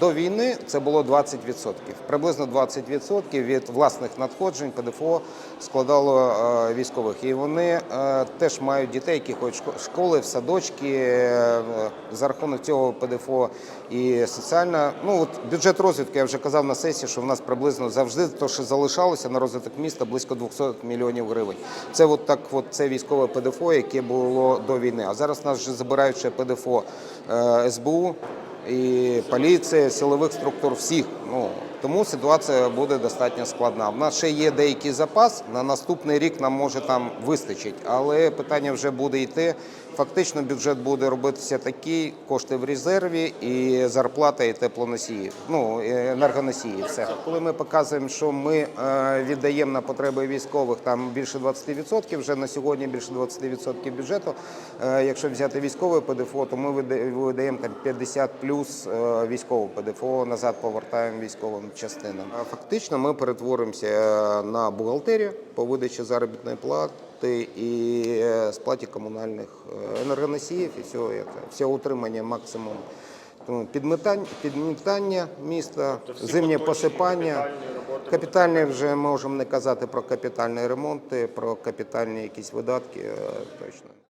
До війни це було 20%. Приблизно 20% від власних надходжень ПДФО складало е, військових. І вони е, теж мають дітей, які ходять в школи, в садочки. Е, За рахунок цього ПДФО і соціальна. Ну от бюджет розвитку, я вже казав на сесії, що в нас приблизно завжди то, що залишалося на розвиток міста, близько 200 мільйонів гривень. Це от так, от це військове ПДФО, яке було до війни. А зараз нас вже забирають ще ПДФО СБУ і поліції, силових структур всіх. Ну тому ситуація буде достатньо складна. У нас ще є деякий запас. На наступний рік нам може там вистачить, але питання вже буде йти. Фактично, бюджет буде робитися такий, кошти в резерві і зарплата, і теплоносії, ну енергоносії. Все коли ми показуємо, що ми е, віддаємо на потреби військових там більше 20%, вже на сьогодні більше 20% бюджету. Е, Якщо взяти військове ПДФО, то ми видаємо там 50 плюс е, військове ПДФО, назад повертаємо військовим частинам. Фактично ми перетворимося е, на бухгалтерію по видачі заробітної плати і е, сплаті комунальних е, енергоносіїв і всього, це, все утримання максимум. Тому підметання, підмітання міста, зимнє посипання. Капітальні вже можемо не казати про капітальні ремонти, про капітальні якісь видатки точно.